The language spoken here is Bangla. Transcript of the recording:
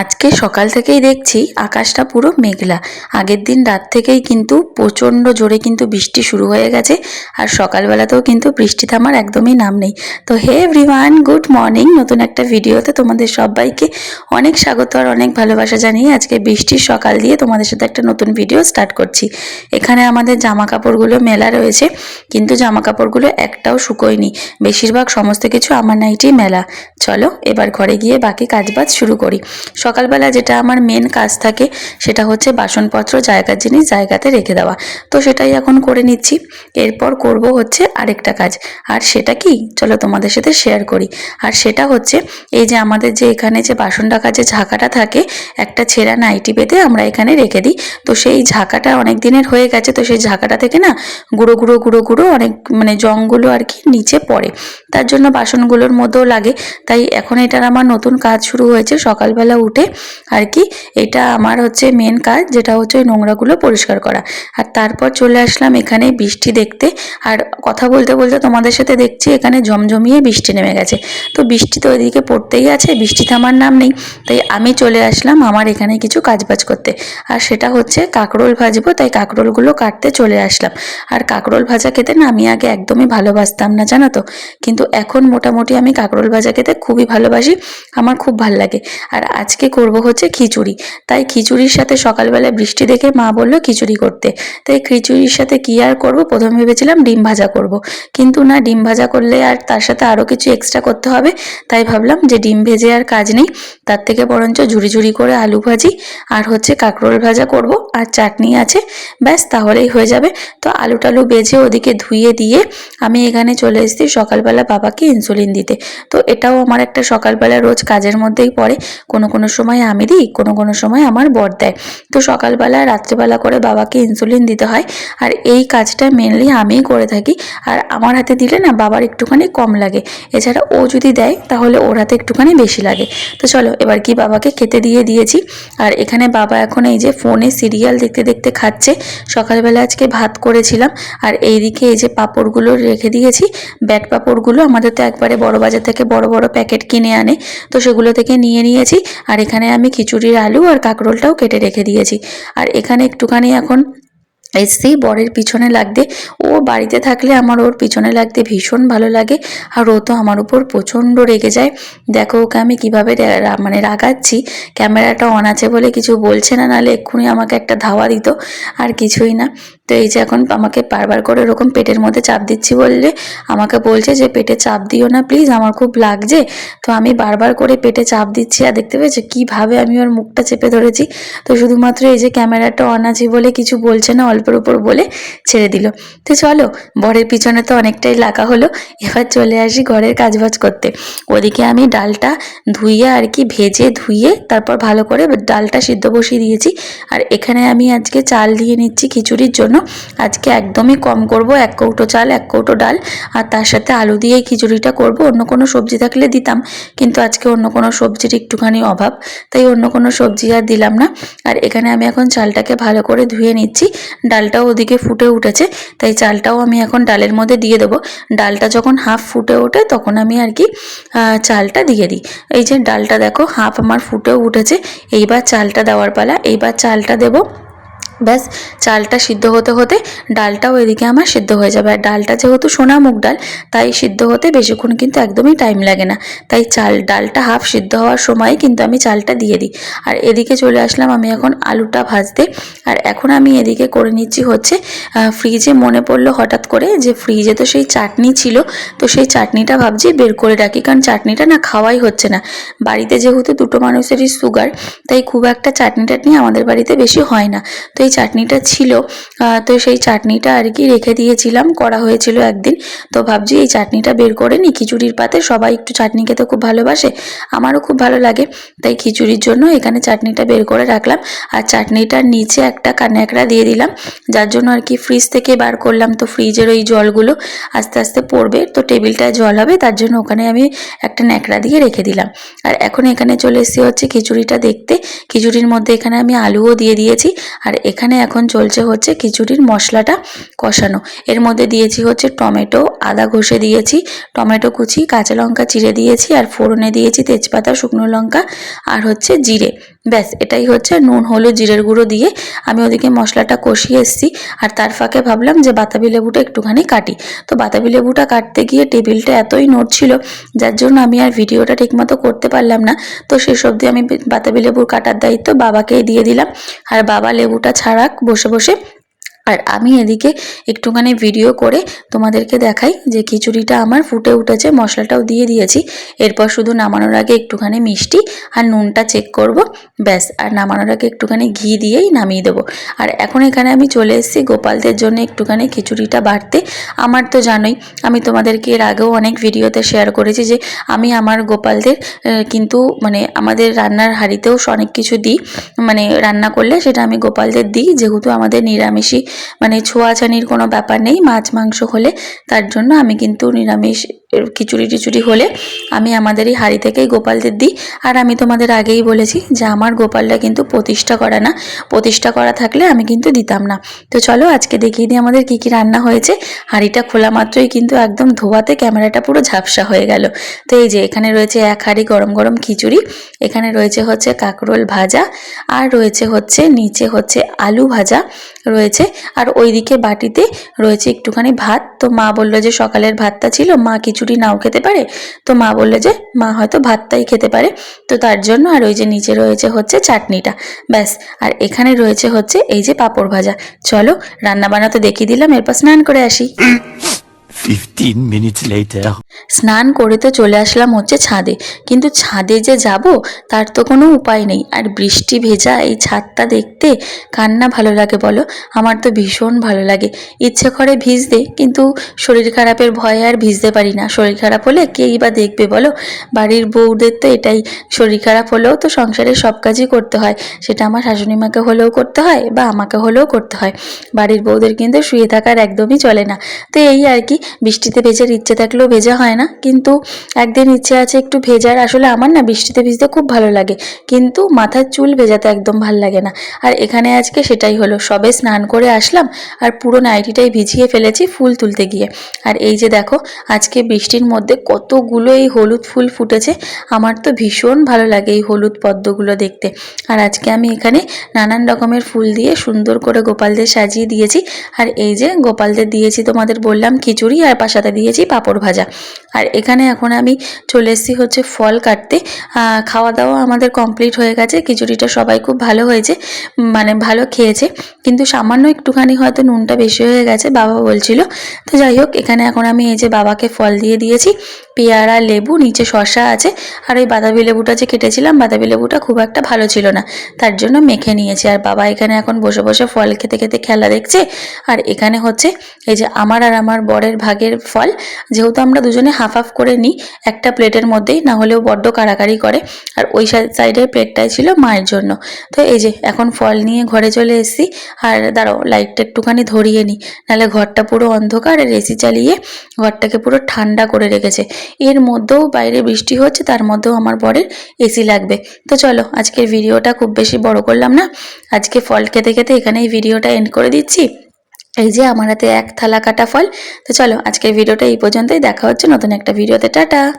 আজকে সকাল থেকেই দেখছি আকাশটা পুরো মেঘলা। আগের দিন রাত থেকেই কিন্তু প্রচণ্ড জোরে কিন্তু বৃষ্টি শুরু হয়ে গেছে আর সকালবেলাতেও কিন্তু বৃষ্টি থামার একদমই নাম নেই। তো হে এভরিওয়ান, গুড মর্নিং। নতুন একটা ভিডিওতে তোমাদের সবাইকে অনেক স্বাগত আর অনেক ভালোবাসা জানিয়ে আজকে বৃষ্টির সকাল দিয়ে তোমাদের সাথে একটা নতুন ভিডিও স্টার্ট করছি। এখানে আমাদের জামা কাপড়গুলো মেলা রয়েছে, কিন্তু জামা কাপড়গুলো একটাও শুকোয়নি। বেশিরভাগ সমস্ত কিছু আমার নাইটেই মেলা। চলো এবার ঘরে গিয়ে বাকি কাজবাজ শুরু করি। সকালবেলা যেটা আমার মেন কাজ থাকে, সেটা হচ্ছে বাসনপত্র জায়গার জিনিস জায়গাতে রেখে দেওয়া। তো সেটাই এখন করে নিচ্ছি। এরপর করব হচ্ছে আরেকটা কাজ। আর সেটা কি? চলো তোমাদের সাথে শেয়ার করি। আর সেটা হচ্ছে, এই যে আমাদের যে এখানে যে বাসন রাখার যে ঝাঁকাটা থাকে, একটা ছেঁড়া নাইটি পেতে আমরা এখানে রেখে দিই। তো সেই ঝাঁকাটা অনেক দিনের হয়ে গেছে, তো সেই ঝাঁকাটা থেকে না গুঁড়ো গুঁড়ো গুঁড়ো গুঁড়ো অনেক মানে জংগুলো আর কি নিচে পড়ে। তার জন্য বাসনগুলোর মধ্যেও লাগে। তাই এখন এটার আমার নতুন কাজ শুরু হয়েছে। সকালবেলা উঠে আর কি, এটা আমার হচ্ছে মেন কাজ, যেটা হচ্ছে ওই নোংরাগুলো পরিষ্কার করা। আর তারপর চলে আসলাম এখানে বৃষ্টি দেখতে। আর কথা বলতে বলতে তোমাদের সাথে দেখছি এখানে জমজমিয়ে বৃষ্টি নেমে গেছে। তো বৃষ্টি তো ওইদিকে পড়তেই আছে বৃষ্টি থামার নাম নেই। তাই আমি চলে আসলাম আমার এখানে কিছু কাজবাজ করতে। আর সেটা হচ্ছে কাঁকরোল ভাজবো, তাই কাঁকরোলগুলো কাটতে চলে আসলাম। আর কাঁকরোল ভাজা খেতে না আমি আগে একদমই ভালোবাসতাম না, জানো তো? কিন্তু এখন মোটামুটি আমি কাঁকরোল ভাজা খেতে খুবই ভালোবাসি, আমার খুব ভালো লাগে। আর আজকে করব হচ্ছে খিচুড়ি। তাই খিচুড়ির সাথে সকালবেলা বৃষ্টি দেখে মা বলল খিচুড়ি করতে। তাই খিচুড়ির সাথে কী আর করব? প্রথমে ভেবেছিলাম ডিম ভাজা করব। কিন্তু না, ডিম ভাজা করলে আর তার সাথে আরও কিছু এক্সট্রা করতে হবে। তাই ভাবলাম যে ডিম ভেজে আর কাজ নেই। তার থেকে বরঞ্চ ঝুড়ি ঝুড়ি করে আলু ভাজি আর হচ্ছে কাঁকরোল ভাজা করব আর চাটনি আছে। ব্যাস, তাহলেই হয়ে যাবে। তো আলু টালু বেজে ওদিকে ধুয়ে দিয়ে আমি এখানে চলে এসেছি সকালবেলা বাবাকে ইনসুলিন দিতে। তো এটাও আমার একটা সকালবেলা রোজ কাজের মধ্যেই পড়ে। কোনো কোনো সময় আমি দিই, কোনো কোনো সময় আমার বর দেয়। তো সকালবেলা, রাত্রিবেলা করে বাবাকে ইনসুলিন দিতে হয়। আর এই কাজটা মেনলি আমিই করে থাকি। আর আমার হাতে দিলে না বাবার একটুখানি কম লাগে। এছাড়া ও যদি দেয়, তাহলে ওর হাতে একটুখানি বেশি লাগে। তো চলো, এবার কি বাবাকে খেতে দিয়ে দিয়েছি। আর এখানে বাবা এখন এই যে ফোনে সিরিয়াল দেখতে দেখতে খাচ্ছে। সকালবেলা আজকে ভাত করেছিলাম। আর এইদিকে এই যে পাঁপড়গুলো রেখে দিয়েছি। ব্যাট পাঁপড়গুলো আমাদের তো একবারে বড় বাজার থেকে বড় বড় প্যাকেট কিনে আনে। তো সেগুলো থেকে নিয়ে নিয়েছি। আর এখানে আমি খিচুড়ির আলু আর কাঁকরোলটাও কেটে রেখে দিয়েছি। আর এখানে একটুখানি এখন এসছি বরের পিছনে লাগতে। ও বাড়িতে থাকলে আমার ওর পিছনে লাগতে ভীষণ ভালো লাগে আর ও তো আমার উপর প্রচণ্ড রেগে যায়। দেখো ওকে আমি কীভাবে মানে রাগাচ্ছি। ক্যামেরাটা অন আছে বলে কিছু বলছে না নাহলে এক্ষুনি আমাকে একটা ধাওয়া দিত, আর কিছুই না। তো এই যে এখন আমাকে বারবার করে ওরকম পেটের মধ্যে চাপ দিচ্ছি বললে, আমাকে বলছে যে, পেটে চাপ দিও না প্লিজ আমার খুব লাগছে। তো আমি বারবার করে পেটে চাপ দিচ্ছি, আর দেখতে পেয়েছ কীভাবে আমি ওর মুখটা চেপে ধরেছি। তো শুধুমাত্র এই যে ক্যামেরাটা অন আছে বলে কিছু বলছে না অল্পের উপর বলে ছেড়ে দিল। তো চলো, বরের পিছনে তো অনেকটাই লাগা হলো। এবার চলে আসি ঘরের কাজবাজ করতে। ওদিকে আমি ডালটা ধুইয়ে আর কি ভেজে ধুইয়ে তারপর ভালো করে ডালটা সিদ্ধ বসিয়ে দিয়েছি। আর এখানে আমি আজকে চাল দিয়ে নিচ্ছি খিচুড়ির জন্য। আজকে একদমই কম করব, এক কৌটো চাল, এক কৌটো ডাল। আর তার সাথে আলু দিয়ে খিচুড়িটা করব। অন্য কোনো সবজি থাকলে দিতাম, কিন্তু আজকে অন্য কোনো সবজির একটুখানি অভাব, তাই অন্য কোনো সবজি আর দিলাম না। আর এখানে আমি এখন চালটাকে ভালো করে ধুয়ে নিচ্ছি। ডালটাও ওদিকে ফুটে উঠেছে, তাই চালটাও আমি এখন ডালের মধ্যে দিয়ে দেবো। ডালটা যখন হাফ ফুটে ওঠে, তখন আমি আর কি চালটা দিয়ে দিই। এই যে ডালটা দেখো হাফ আমার ফুটে উঠেছে, এইবার চালটা দেওয়ার পালা, এইবার চালটা দেবো। ব্যাস, চালটা সিদ্ধ হতে হতে ডালটাও এদিকে আমার সিদ্ধ হয়ে যাবে। আর ডালটা যেহেতু সোনা মুগ ডাল, তাই সিদ্ধ হতে বেশিক্ষণ কিন্তু একদমই টাইম লাগে না। তাই চাল, ডালটা হাফ সিদ্ধ হওয়ার সময় কিন্তু আমি চালটা দিয়ে দিই। আর এদিকে চলে আসলাম আমি এখন আলুটা ভাজতে। আর এখন আমি এদিকে করে নিচ্ছি হচ্ছে ফ্রিজে মনে পড়ল হঠাৎ করে যে ফ্রিজে তো সেই চাটনি ছিল, তো সেই চাটনিটা ভাবছি বের করে রাখি। কারণ চাটনিটা না খাওয়াই হচ্ছে না। বাড়িতে যেহেতু দুটো মানুষেরই সুগার তাই খুব একটা চাটনি টাটনি আমাদের বাড়িতে বেশি হয় না। তো এই চাটনিটা ছিল তো সেই চাটনিটা আর কি রেখে দিয়েছিলাম, করা হয়েছিল একদিন। তো ভাবছি এই চাটনিটা বের করে নিই। খিচুড়ির পাতে সবাই একটু চাটনি খেতে খুব ভালোবাসে, আমারও খুব ভালো লাগে। তাই খিচুড়ির জন্য এখানে চাটনিটা বের করে রাখলাম। আর চাটনিটার নিচে একটা ন্যাকড়া দিয়ে দিলাম, যার জন্য আর কি ফ্রিজ থেকে বার করলাম। তো ফ্রিজের ওই জলগুলো আস্তে আস্তে পড়বে, তো টেবিলটায় জল হবে, তার জন্য ওখানে আমি একটা ন্যাকড়া দিয়ে রেখে দিলাম। আর এখন এখানে চলে এসেছি হচ্ছে খিচুড়িটা দেখতে। খিচুড়ির মধ্যে এখানে আমি আলুও দিয়ে দিয়েছি। আর এখানে এখানে এখন চলছে হচ্ছে খিচুড়ির মশলাটা কষানো। এর মধ্যে দিয়েছি হচ্ছে টমেটো, আদা ঘষে দিয়েছি, টমেটো কুচি, কাঁচা লঙ্কা চিড়ে দিয়েছি, আর ফোড়নে দিয়েছি তেজপাতা, শুকনো লঙ্কা, আর হচ্ছে জিরে। ব্যাস, এটাই হচ্ছে নুন, হলুদ, জিরের গুঁড়ো দিয়ে আমি ওদিকে মশলাটা কষিয়ে এসেছি। আর তার ফাঁকে ভাবলাম যে বাতাবি লেবুটা একটুখানি কাটি। তো বাতাবি লেবুটা কাটতে গিয়ে টেবিলটা এতই নড়ছিল যার জন্য আমি আর ভিডিওটা ঠিকমতো করতে পারলাম না। তো সেসব দিয়ে আমি বাতাবি লেবুর কাটার দায়িত্ব বাবাকেই দিয়ে দিলাম। আর বাবা লেবুটা ছাড়াক বসে বসে আর আমি এদিকে একটুখানি ভিডিও করে তোমাদেরকে দেখাই যে খিচুড়িটা আমার ফুটে উঠেছে, মশলাটাও দিয়ে দিয়েছি। এরপর শুধু নামানোর আগে একটুখানি মিষ্টি আর নুনটা চেক করব, ব্যাস। আর নামানোর আগে একটুখানি ঘি দিয়েই নামিয়ে দেবো। আর এখন এখানে আমি চলে এসেছি গোপালদের জন্য একটুখানি খিচুড়িটা বাড়তে। আমার তো জানোই, আমি তোমাদেরকে এর আগেও অনেক ভিডিওতে শেয়ার করেছি যে আমি আমার গোপালদের কিন্তু মানে আমাদের রান্নার হাঁড়িতেও অনেক কিছু দিই। মানে রান্না করলে সেটা আমি গোপালদের দিই, যেহেতু আমাদের নিরামিষই মানে ছোঁয়াছানির কোনো ব্যাপার নেই মাছ মাংস হলে তার জন্য আমি কিন্তু নিরামিষ খিচুড়ি টিচুড়ি হলে আমি আমাদের এই হাঁড়ি থেকেই গোপালদের দিই। আর আমি তোমাদের আগেই বলেছি যে আমার গোপালটা কিন্তু প্রতিষ্ঠা করা না। প্রতিষ্ঠা করা থাকলে আমি কিন্তু দিতাম না। তো চলো আজকে দেখিয়ে দিই আমাদের কি কি রান্না হয়েছে। হাঁড়িটা খোলা মাত্রই কিন্তু একদম ধোয়াতে ক্যামেরাটা পুরো ঝাপসা হয়ে গেল। তো এই যে এখানে রয়েছে এক হাঁড়ি গরম গরম খিচুড়ি। এখানে রয়েছে হচ্ছে কাঁকরোল ভাজা। আর রয়েছে হচ্ছে, নিচে হচ্ছে আলু ভাজা রয়েছে। আর ওইদিকে বাটিতে রয়েছে একটুখানি ভাত। তো মা বলল যে সকালের ভাতটা ছিল, মা খিচুড়ি নাও খেতে পারে? তো মা বললে যে, মা হয়তো ভাতটাই খেতে পারে। তো তার জন্য আর ওই যে নিচে রয়েছে হচ্ছে চাটনিটা। ব্যাস, আর এখানে রয়েছে হচ্ছে এই যে পাঁপড় ভাজা। চলো রান্না বান্না তো দেখিয়ে দিলাম, এরপর স্নান করে আসি। 15 minutes later. স্নান করে তো চলে আসলাম হচ্ছে ছাদে। কিন্তু ছাদে যে যাব, তার তো কোনো উপায় নেই। আর বৃষ্টি ভেজা এই ছাদটা দেখতে কান্না ভালো লাগে বলো? আমার তো ভীষণ ভালো লাগে। ইচ্ছে করে ভিজতে, কিন্তু শরীর খারাপের ভয়ে আর ভিজতে পারি না। শরীর খারাপ হলে কেই বা দেখবে বলো? বাড়ির বউদের তো এটাই। শরীর খারাপ হলেও তো সংসারের সব কাজই করতে হয়। সেটা আমার শাশুড়ি মাকে হলেও করতে হয় বা আমাকে হলেও করতে হয়। বাড়ির বউদের কিন্তু শুয়ে থাকার একদমই চলে না। তো এই আর কি। বৃষ্টিতে ভেজার ইচ্ছে থাকলেও ভেজা হয় না। কিন্তু একদিন ইচ্ছে আছে একটু ভেজার। আসলে আমার না বৃষ্টিতে ভিজতে খুব ভালো লাগে। কিন্তু মাথার চুল ভেজাতে একদম ভালো লাগে না। আর এখানে আজকে সেটাই হলো। সবে স্নান করে আসলাম আর পুরো নাইটিটাই ভিজিয়ে ফেলেছি ফুল তুলতে গিয়ে। আর এই যে দেখো, আজকে বৃষ্টির মধ্যে কতগুলো এই হলুদ ফুল ফুটেছে। আমার তো ভীষণ ভালো লাগে এই হলুদ পদ্মগুলো দেখতে। আর আজকে আমি এখানে নানান রকমের ফুল দিয়ে সুন্দর করে গোপালদের সাজিয়ে দিয়েছি। আর এই যে গোপালদের দিয়েছি তোমাদের বললাম খিচুড়ি। আর পাশাতে দিয়েছি পাঁপড় ভাজা। আর এখানে এখন আমি চলে এসেছি হচ্ছে ফল কাটতে। খাওয়া দাওয়া আমাদের কমপ্লিট হয়ে গেছে। খিচুড়িটা সবাই খুব ভালো হয়েছে মানে ভালো খেয়েছে। কিন্তু সামান্য একটুখানি হয়তো নুনটা বেশি হয়ে গেছে, বাবা বলছিল। তো যাই হোক, এখানে এখন আমি এই যে বাবাকে ফল দিয়ে দিয়েছি। পেয়ারা, লেবু, নিচে শসা আছে, আর ওই বাতাবি লেবুটা যে কেটেছিলাম বাতাবি লেবুটা খুব একটা ভালো ছিল না। তার জন্য মেখে নিয়েছি। আর বাবা এখানে এখন বসে বসে ফল খেতে খেতে খেলা দেখছে। আর এখানে হচ্ছে এই যে আমার আর আমার বরের ভাগের ফল। যেহেতু আমরা দুজনে হাফ হাফ করে নিই, একটা প্লেটের মধ্যেই, না হলেও বড্ড কাড়াকাড়ি করে। আর ওই সাইডের প্লেটটাই ছিল মায়ের জন্য। তো এই যে এখন ফল নিয়ে ঘরে চলে এসেছি। আর দাঁড়াও লাইটটা একটুখানি ধরিয়ে নিই। নাহলে ঘরটা পুরো অন্ধকার, আর এসি চালিয়ে ঘরটাকে পুরো ঠান্ডা করে রেখেছে। এর মধ্যেও বাইরে বৃষ্টি হচ্ছে, তার মধ্যেও আমার বরের এসি লাগবে। তো চলো, আজকের ভিডিওটা খুব বেশি বড় করলাম না। আজকে ফল খেতে খেতে এখানে এই ভিডিওটা এন্ড করে দিচ্ছি। এই যে আমার হাতে এক থালা কাটা ফল। তো চলো, আজকের ভিডিওটা এই পর্যন্তই। দেখা হচ্ছে নতুন একটা ভিডিওতে। টাটা!